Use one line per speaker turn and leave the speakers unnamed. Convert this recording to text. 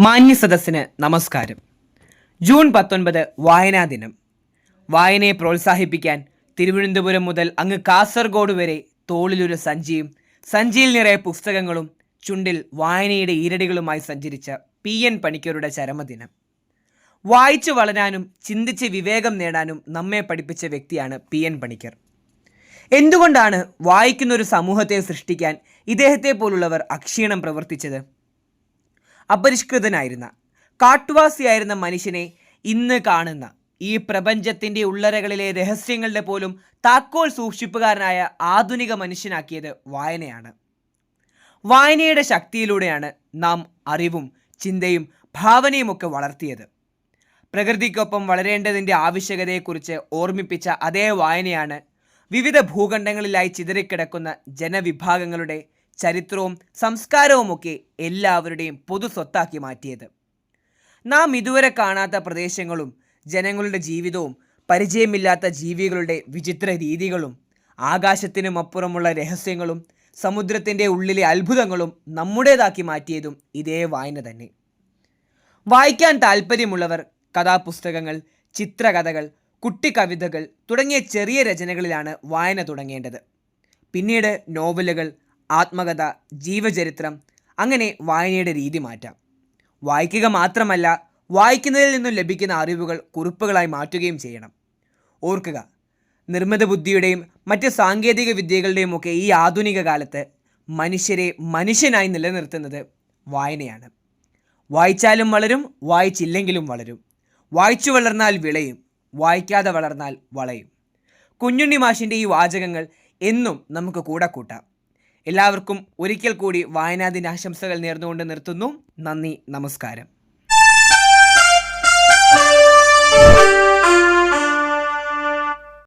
മാന്യ സദസ്സിന് നമസ്കാരം. ജൂൺ പത്തൊൻപത് വായനാ ദിനം. വായനയെ പ്രോത്സാഹിപ്പിക്കാൻ തിരുവനന്തപുരം മുതൽ അങ്ങ് കാസർഗോഡ് വരെ തോളിലൊരു സഞ്ചിയും സഞ്ചിയിൽ നിറയെ പുസ്തകങ്ങളും ചുണ്ടിൽ വായനയുടെ ഈരടികളുമായി സഞ്ചരിച്ച പി. എൻ. പണിക്കരുടെ ചരമദിനം. വായിച്ചു വളരാനും ചിന്തിച്ച് വിവേകം നേടാനും നമ്മെ പഠിപ്പിച്ച വ്യക്തിയാണ് പി. എൻ. പണിക്കർ. എന്തുകൊണ്ടാണ് വായിക്കുന്ന ഒരു സമൂഹത്തെ സൃഷ്ടിക്കാൻ ഇദ്ദേഹത്തെ പോലുള്ളവർ അക്ഷീണം പ്രവർത്തിച്ചത്? അപരിഷ്കൃതനായിരുന്ന കാട്ടുവാസിയായിരുന്ന മനുഷ്യനെ ഇന്ന് കാണുന്ന ഈ പ്രപഞ്ചത്തിന്റെ ഉള്ളറകളിലെ രഹസ്യങ്ങളുടെ പോലും താക്കോൽ സൂക്ഷിപ്പുകാരനായ ആധുനിക മനുഷ്യനാക്കിയത് വായനയാണ്. വായനയുടെ ശക്തിയിലൂടെയാണ് നാം അറിവും ചിന്തയും ഭാവനയുമൊക്കെ വളർത്തിയത്. പ്രകൃതിക്കൊപ്പം വളരേണ്ടതിന്റെ ആവശ്യകതയെക്കുറിച്ച് ഓർമ്മിപ്പിച്ച അതേ വായനയാണ് വിവിധ ഭൂഖണ്ഡങ്ങളിലായി ചിതറിക്കിടക്കുന്ന ജനവിഭാഗങ്ങളുടെ ചരിത്രവും സംസ്കാരവുമൊക്കെ എല്ലാവരുടെയും പൊതു സ്വത്താക്കി മാറ്റിയത്. നാം ഇതുവരെ കാണാത്ത പ്രദേശങ്ങളും ജനങ്ങളുടെ ജീവിതവും പരിചയമില്ലാത്ത ജീവികളുടെ വിചിത്ര രീതികളും ആകാശത്തിനും അപ്പുറമുള്ള രഹസ്യങ്ങളും സമുദ്രത്തിന്റെ ഉള്ളിലെ അത്ഭുതങ്ങളും നമ്മുടേതാക്കി മാറ്റിയതും ഇതേ വായന തന്നെ. വായിക്കാൻ താല്പര്യമുള്ളവർ കഥാപുസ്തകങ്ങൾ ചിത്രകഥകൾ കുട്ടിക്കവിതകൾ തുടങ്ങിയ ചെറിയ രചനകളിലാണ് വായന തുടങ്ങേണ്ടത്. പിന്നീട് നോവലുകൾ ആത്മകഥ ജീവചരിത്രം അങ്ങനെ വായനയുടെ രീതി മാറ്റാം. വായിക്കുക മാത്രമല്ല വായിക്കുന്നതിൽ നിന്നും ലഭിക്കുന്ന അറിവുകൾ കുറിപ്പുകളായി മാറ്റുകയും ചെയ്യണം. ഓർക്കുക നിർമ്മിത ബുദ്ധിയുടെയും മറ്റ് സാങ്കേതിക വിദ്യകളുടെയും ഒക്കെ ഈ ആധുനിക കാലത്ത് മനുഷ്യരെ മനുഷ്യനായി നിലനിർത്തുന്നത് വായനയാണ്. വായിച്ചാലും വളരും വായിച്ചില്ലെങ്കിലും വളരും. വായിച്ചു വളർന്നാൽ വിളയും വായിക്കാതെ വളർന്നാൽ വളയും. കുഞ്ഞുണ്ണി മാഷിന്റെ ഈ വാചകങ്ങൾ എന്നും നമുക്ക് കൂടെ കൂട്ടാം. എല്ലാവർക്കും ഒരിക്കൽ കൂടി വായനാദിന ആശംസകൾ നേർന്നുകൊണ്ട് നിർത്തുന്നു. നന്ദി നമസ്കാരം.